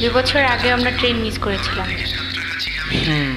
দুই বছর আগে আমরা ট্রেন মিস করেছিলাম। হুম।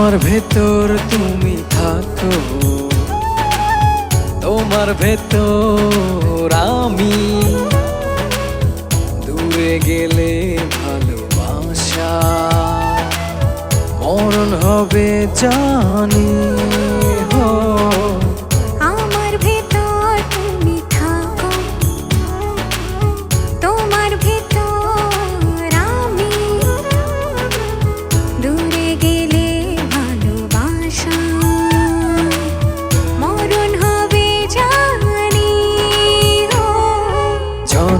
আমার ভেতর তুমি থাকো। তোমার ভেতর আমি। দূরে গেলে ভালোবাসা মরণ হবে জানি। হো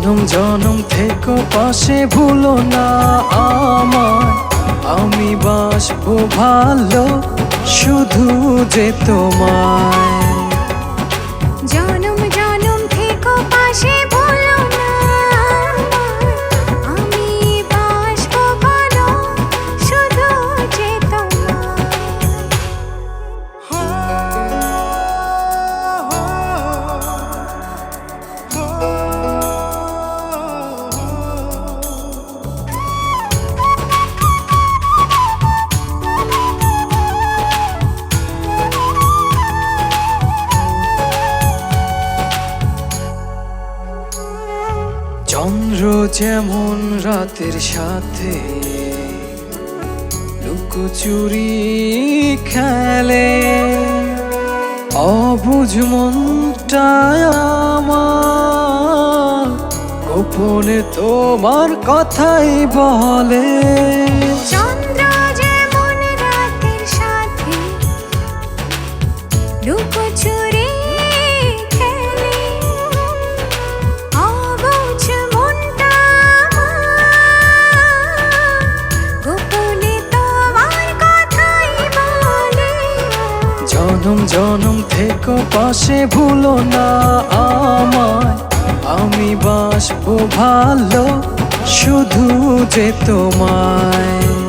জনম জনম থেকো পাশে ভুলো না আমার আমি বাসবো ভালো শুধু যে তোমায়। যেমন রাতের সাথে লুকোচুরি খেলে অবুঝ মনটায় আমার গোপনে তোমার কথাই বলে। চন্দ্র জনম জনম থেকো পাশে ভুলো না আমায়। আমি বাসবো ভালো শুধু যে তোমায়।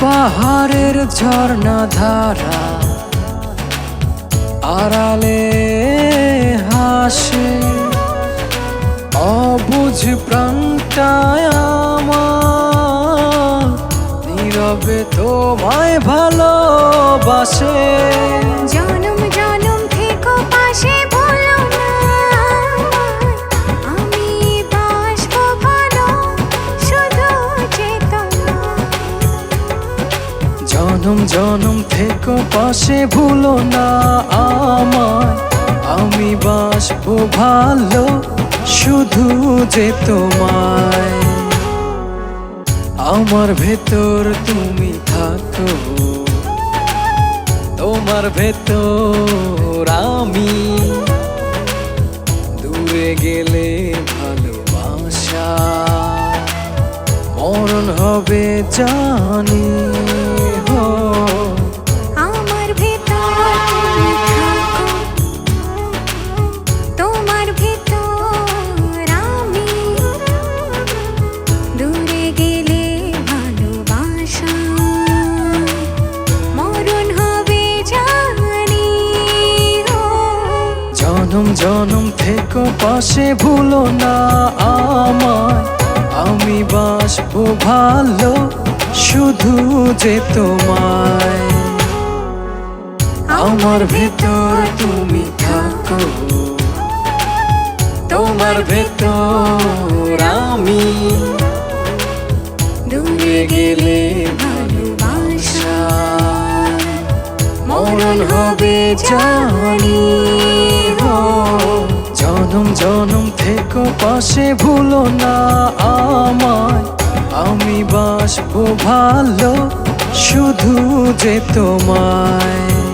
পাহাড়ের ঝর্ণা ধারা আড়ালে হাসে। অবুঝ প্রাণটায় নীরবে তোমায় ভালোবাসে। থেকো পাশে, ভুলো না আমায়। আমি বাসবো ভালো শুধু যে তোমায়। আমার ভেতর তুমি থাকো। তোমার ভেতর আমি। দূরে গেলে ভালোবাসা। মরণ হবে জানি। হো জনম জনম থেকো পাশে ভুলো না আমায়। আমি বাসবো ভালো শুধু যে তোমায়। আমার ভেতর তুমি থাকো। তোমার ভেতর আমি। দূরে গেলে মরণ হবে জানি জনম জনম থেকে, পাশে ভুলো না আমায়। আমি বাসবো ভালো, শুধু যে তোমায়।